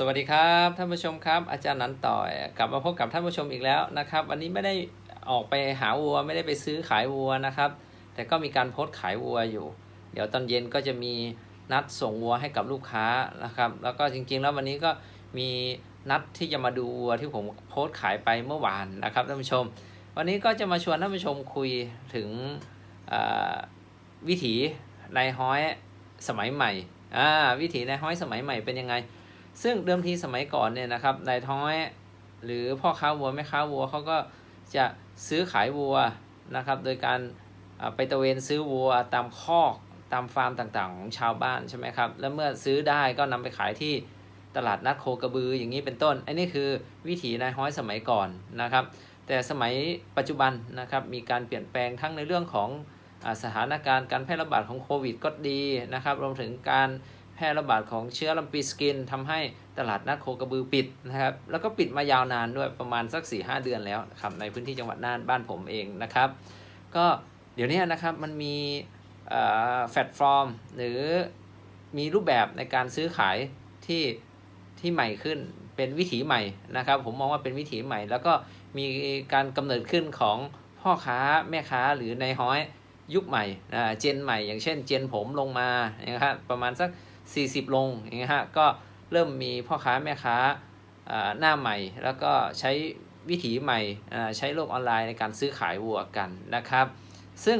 สวัสดีครับท่านผู้ชมครับอาจารย์นันต่อยกลับมาพบกับท่านผู้ชมอีกแล้วนะครับ วันนี้ไม่ได้ออกไปหาวัวไม่ได้ไปซื้อขายวัวนะครับ แต่ก็มีการโพสต์ขายวัวอยู่ เดี๋ยวตอนเย็นก็จะมีนัดส่งวัวให้กับลูกค้านะครับ แล้วก็จริงๆ แล้ววันนี้ก็มีนัดที่จะมาดูวัวที่ผมโพสต์ขายไปเมื่อวานนะครับท่านผู้ชม วันนี้ก็จะมาชวนท่านผู้ชมคุยถึงวิถีนายฮ้อยสมัยใหม่วิถีนายฮ้อยสมัยใหม่เป็นยังไง ซึ่งเดิมทีสมัยก่อนเนี่ยนะครับนายท้อยหรือพ่อค้าวัวแม่ค้าวัวเขาก็จะซื้อขายวัวนะครับ โดยการไปตระเวนซื้อวัวตามคอกตามฟาร์มต่างๆ ของชาวบ้านใช่ไหมครับ แล้วเมื่อซื้อได้ก็นำไปขายที่ตลาดนัดโคกระบืออย่างนี้เป็นต้น อันนี้คือวิถีนายฮ้อยสมัยก่อนนะครับ แต่สมัยปัจจุบันนะครับมีการเปลี่ยนแปลงทั้งในเรื่องของอสถานการณ์การแพร่ระบาดของโควิดก็ดีนะครับ รวมถึงการ แพร่ระบาดของเชื้อลำปีสกินทำให้ตลาดนัดโคกระบือปิดนะครับ แล้วก็ปิดมายาวนานด้วยประมาณสัก4-5เดือนแล้วครับในพื้นที่จังหวัดน่านบ้านผมเองนะครับ ก็เดี๋ยวนี้นะครับมันมีแพลตฟอร์ม หรือมีรูปแบบในการซื้อขายที่ที่ใหม่ขึ้นเป็นวิถีใหม่นะครับ ผมมองว่าเป็นวิถีใหม่ แล้วก็มีการกำเนิดขึ้นของพ่อค้าแม่ค้าหรือในายฮ้อยยุคใหม่เจนใหม่ อย่างเช่น เจนผมลงมานะครับประมาณสัก 40 ลงอย่างเงี้ยฮะก็เริ่มมีพ่อค้าแม่ค้าหน้าใหม่ แล้วก็ใช้วิถีใหม่ใช้โลกออนไลน์ในการซื้อขายวัวกันนะครับ ซึ่ง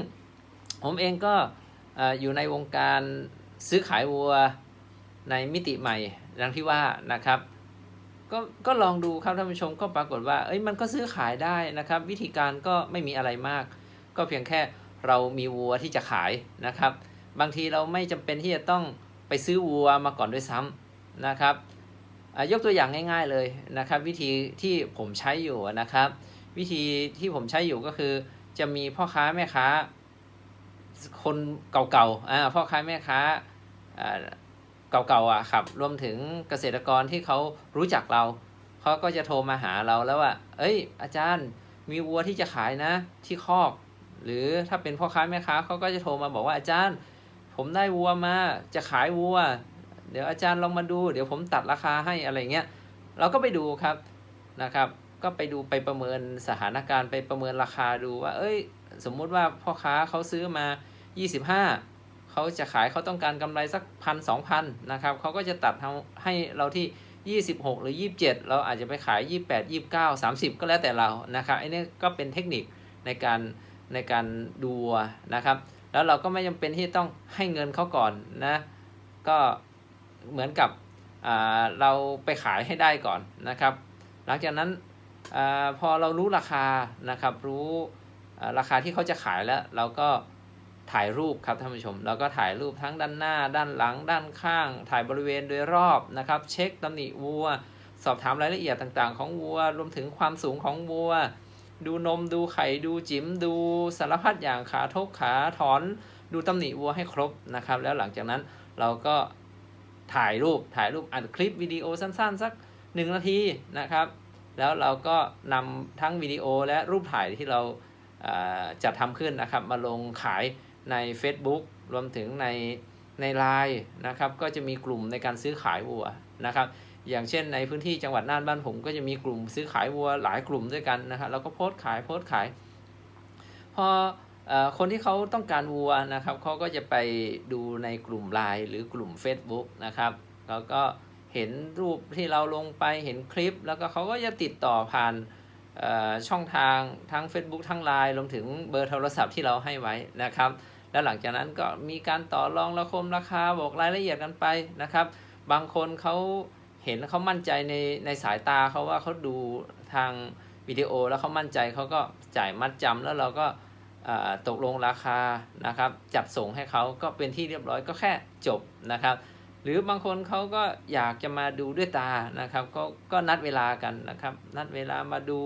ผมเองก็อ่าอยู่ในวงการซื้อขายวัวในมิติใหม่ดังที่ว่านะครับก็ก็ลองดูครับท่านผู้ชมก็ปรากฏว่าเอ้ยมันก็ซื้อขายได้นะครับ วิธีการก็ไม่มีอะไรมาก ก็เพียงแค่เรามีวัวที่จะขายนะครับ บางทีเราไม่จำเป็นที่จะต้อง ไปซื้อวัวมาก่อนด้วยซ้ำนะครับยกตัวอย่างง่าย ๆเลยนะครับ วิธีที่ผมใช้อยู่นะครับ วิธีที่ผมใช้อยู่ก็คือ จะมีพ่อค้าแม่ค้า คนเก่าๆอ่าพ่อค้าแม่ค้าเก่าๆอะครับรวมถึงเกษตรกรที่เขารู้จักเราเขาก็จะโทรมาหาเราแล้วว่า เอ้ย อาจารย์มีวัวที่จะขายนะ ที่คอก หรือถ้าเป็นพ่อค้าแม่ค้าเขาก็จะโทรมาบอกว่าอาจารย์ ผมได้วัวมาจะขายวัว เดี๋ยวอาจารย์ลองมาดู เดี๋ยวผมตัดราคาให้อะไรเงี้ยเราก็ไปดูครับนะครับ ก็ไปดูไปประเมินสถานการณ์ไปประเมินราคาดูว่า เอ้ย สมมุติว่าพ่อค้าเขาซื้อมา 25เขาจะขายเขาต้องการกำไรสักพันสองพันนะครับเขาก็จะตัดให้ให้เราที่ 26 หรือ 27 เราอาจจะไปขาย 28 29 30 ก็แล้วแต่เรานะครับไอ้นี่ก็เป็นเทคนิคในการในการดูนะครับ แล้วเราก็ไม่จำเป็นที่ต้องให้เงินเขาก่อนนะ ก็เหมือนกับเราไปขายให้ได้ก่อนนะครับ หลังจากนั้นอพอเรารู้ราคานะครับ รู้ราคาที่เขาจะขายแล้ว เราก็ถ่ายรูปครับท่านผู้ชม เราก็ถ่ายรูปทั้งด้านหน้า ด้านหลัง ด้านข้าง ถ่ายบริเวณโดยรอบนะครับ เช็คตำหนิวัว สอบถามรายละเอียดต่างๆ ของวัว รวมถึงความสูงของวัว ดูนมดูไข่ดูจิ๋มดูสารพัดอย่างขาทกขาถอน ดูตำหนิวัวให้ครบนะครับ แล้วหลังจากนั้นเราก็ถ่ายรูปถ่ายรูปอัดคลิปวิดีโอสั้นๆ สัก 1 นาทีนะครับ แล้วเราก็นำทั้งวิดีโอและรูปถ่ายที่เราอ่าจัดทำขึ้นนะครับ มาลงขายใน Facebook รวมถึงในใน Line นะครับ ก็จะมีกลุ่มในการซื้อขายวัวนะครับ อย่างเช่นในพื้นที่จังหวัดน่านบ้านผมก็จะมีกลุ่มซื้อขายวัวหลายกลุ่มด้วยกันนะครับเราก็โพสต์ขายโพสต์ขายพออคนที่เขาต้องการวัวนะครับเขาก็จะไปดูในกลุ่ม Line หรือกลุ่ม Facebook นะครับแล้วก็เห็นรูปที่เราลงไปเห็นคลิป แล้วก็เขาก็จะติดต่อผ่านช่องทางทั้ง Facebook ทั้ง Line รวมถึงเบอร์โทรศัพท์ที่เราให้ไว้นะครับ แล้วหลังจากนั้นก็มีการต่อรองราคมราคาบอกรายละเอียดกันไปนะครับ บางคนเขา เห็นเขามั่นใจในในสายตาเขาว่าเขาดูทางวิดีโอแล้วเขามั่นใจเขาก็จ่ายมัดจำแล้วเราก็ตกลงราคานะครับจัดส่งให้เขาก็เป็นที่เรียบร้อยก็แค่จบนะครับ หรือบางคนเขาก็อยากจะมาดูด้วยตานะครับก็ก็นัดเวลากันนะครับ นัดเวลามาดู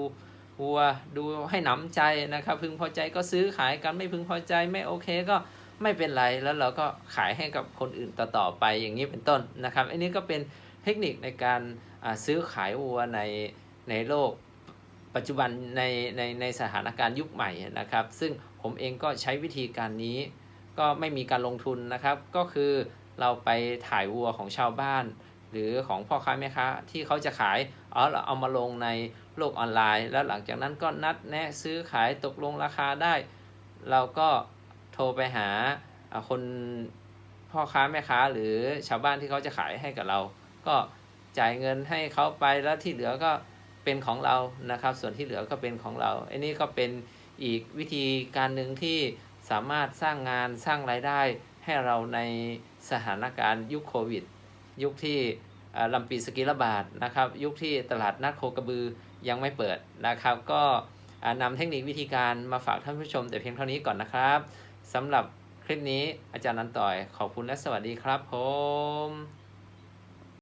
วัวดูให้หนำใจนะครับ พึงพอใจก็ซื้อขายกันไม่พึงพอใจไม่โอเคก็ไม่เป็นไรแล้วเราก็ขายให้กับคนอื่นต่อๆไปอย่างนี้เป็นต้นนะครับ อันนี้ก็เป็น เทคนิคในการซื้อขายวัวในในโลกปัจจุบันในในในสถานการณ์ยุคใหม่นะครับ ซึ่งผมเองก็ใช้วิธีการนี้ ก็ไม่มีการลงทุนนะครับ ก็คือเราไปถ่ายวัวของชาวบ้าน หรือของพ่อค้าแม่ค้าที่เขาจะขายเอาเราเอามาลงในโลกออนไลน์ แล้วหลังจากนั้นก็นัดแนะซื้อขายตกลงราคาได้ เราก็โทรไปหาคนพ่อค้าแม่ค้าหรือชาวบ้านที่เขาจะขายให้กับเรา ก็จ่ายเงินให้เขาไปแล้วที่เหลือก็เป็นของเรานะครับ ส่วนที่เหลือก็เป็นของเราอันนี้ก็เป็นอีกวิธีการหนึ่งที่สามารถสร้างงานสร้างรายได้ให้เราในสถานการณ์ยุคโควิด ยุคที่ลำปีสกีระบาดนะครับ ยุคที่ตลาดนัดโคกระบือยังไม่เปิดนะครับ ก็นำเทคนิควิธีการมาฝากท่านผู้ชมแต่เพียงเท่านี้ก่อนนะครับสำหรับคลิปนี้อาจารย์นันต่อยขอบคุณและสวัสดีครับผม